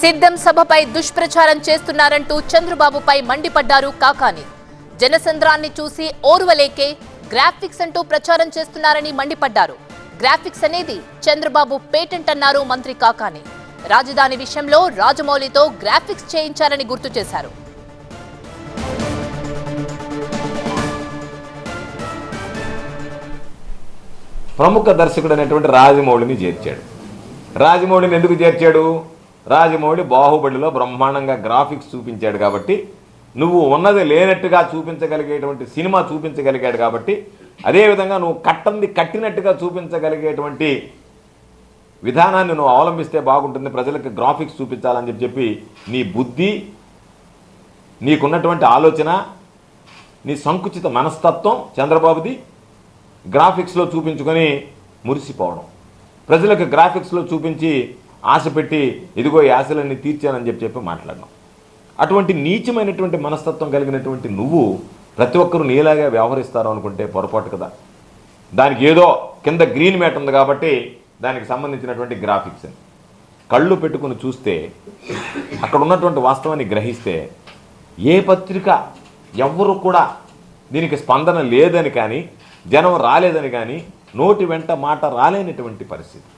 సిద్ధం సభపై దుష్ప్రచారం చేస్తున్నారంటూ చంద్రబాబుపై మండిపడ్డారు కాకాని. జనసంద్రాన్ని చూసి ఓర్వలేకే గ్రాఫిక్స్ అంటూ ప్రచారం చేస్తున్నారని మండిపడ్డారు. గ్రాఫిక్స్ అనేది చంద్రబాబు పేటెంట్ అన్నారు మంత్రి కాకాని. రాజధాని విషయంలో రాజమౌళితో గ్రాఫిక్స్ చేయించారని గుర్తు చేశారు. ప్రముఖ దర్శకుడు అనేటువంటి రాజమౌళిని చేర్చాడు. రాజమౌళిని ఎందుకు చేర్చాడు? రాజమౌళి బాహుబలిలో బ్రహ్మాండంగా గ్రాఫిక్స్ చూపించాడు కాబట్టి నువ్వు ఉన్నది లేనట్టుగా చూపించగలిగేటువంటి సినిమా చూపించగలిగాడు కాబట్టి అదేవిధంగా నువ్వు కట్టంది కట్టినట్టుగా చూపించగలిగేటువంటి విధానాన్ని నువ్వు అవలంబిస్తే బాగుంటుంది ప్రజలకు గ్రాఫిక్స్ చూపించాలని చెప్పి చెప్పి నీ బుద్ధి నీకున్నటువంటి ఆలోచన నీ సంకుచిత మనస్తత్వం చంద్రబాబుది గ్రాఫిక్స్లో చూపించుకొని మురిసిపోవడం. ప్రజలకు గ్రాఫిక్స్లో చూపించి ఆశ పెట్టి ఇదిగో ఈ ఆశలన్నీ తీర్చానని చెప్పి చెప్పి మాట్లాడడం అటువంటి నీచమైనటువంటి మనస్తత్వం కలిగినటువంటి నువ్వు ప్రతి ఒక్కరూ నీలాగా వ్యవహరిస్తారు అనుకుంటే పొరపాటు కదా. దానికి ఏదో కింద గ్రీన్ మ్యాట్ ఉంది కాబట్టి దానికి సంబంధించినటువంటి గ్రాఫిక్స్ అని. కళ్ళు పెట్టుకుని చూస్తే అక్కడ ఉన్నటువంటి వాస్తవాన్ని గ్రహిస్తే ఏ పత్రిక ఎవ్వరు కూడా దీనికి స్పందన లేదని కానీ జనం రాలేదని కానీ నోటి వెంట మాట రాలేనటువంటి పరిస్థితి.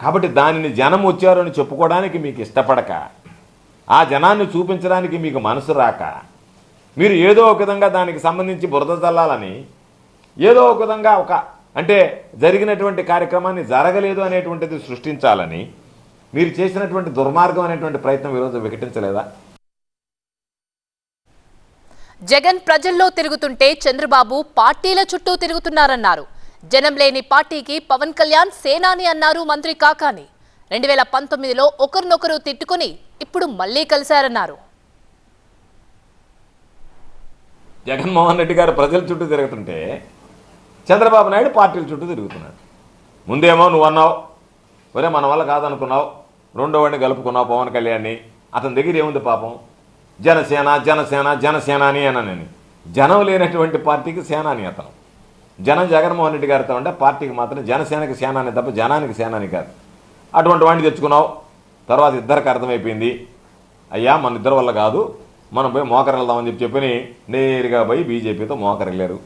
కాబట్టి దానిని జనం వచ్చారని చెప్పుకోవడానికి మీకు ఇష్టపడక. ఆ జనాన్ని చూపించడానికి మీకు మనసు రాక. మీరు ఏదో ఒక విధంగా దానికి సంబంధించి బురద చల్లాలని ఏదో ఒక విధంగా ఒక అంటే జరిగినటువంటి కార్యక్రమాన్ని జరగలేదు అనేటువంటిది సృష్టించాలని మీరు చేసినటువంటి దుర్మార్గం అనేటువంటి ప్రయత్నం ఈరోజు వికటించలేదా? జగన్ ప్రజల్లో తిరుగుతుంటే చంద్రబాబు పార్టీల చుట్టూ తిరుగుతున్నారన్నారు. జనం లేని పార్టీకి పవన్ కళ్యాణ్ సేనాని అన్నారు మంత్రి కాకాని. రెండు వేల పంతొమ్మిదిలో ఒకరినొకరు తిట్టుకుని ఇప్పుడు మళ్ళీ కలిశారన్నారు. జగన్మోహన్ రెడ్డి గారు ప్రజల చుట్టూ తిరుగుతుంటే చంద్రబాబు నాయుడు పార్టీల చుట్టూ తిరుగుతున్నాడు. ముందేమో నువ్వు అన్నావు ఒరే మన వల్ల కాదనుకున్నావు రెండో వాడిని కలుపుకున్నావు పవన్ కళ్యాణ్ని అతని దగ్గర ఏముంది పాపం? జనసేన జనసేన జనసేనాని అని అనని జనం లేనటువంటి పార్టీకి సేనాని అతను. జనం జగన్మోహన్ రెడ్డి గారితో ఉంటే పార్టీకి మాత్రం జనసేనకి సేనాని తప్ప జనానికి సేనాని కాదు. అటువంటి వాడిని తెచ్చుకున్నావు తర్వాత ఇద్దరికి అర్థమైపోయింది. అయ్యా మన ఇద్దరి వల్ల కాదు మనం పోయి మోకరెళ్దామని చెప్పి చెప్పి నేరుగా పోయి బీజేపీతో మోకరెళ్ళారు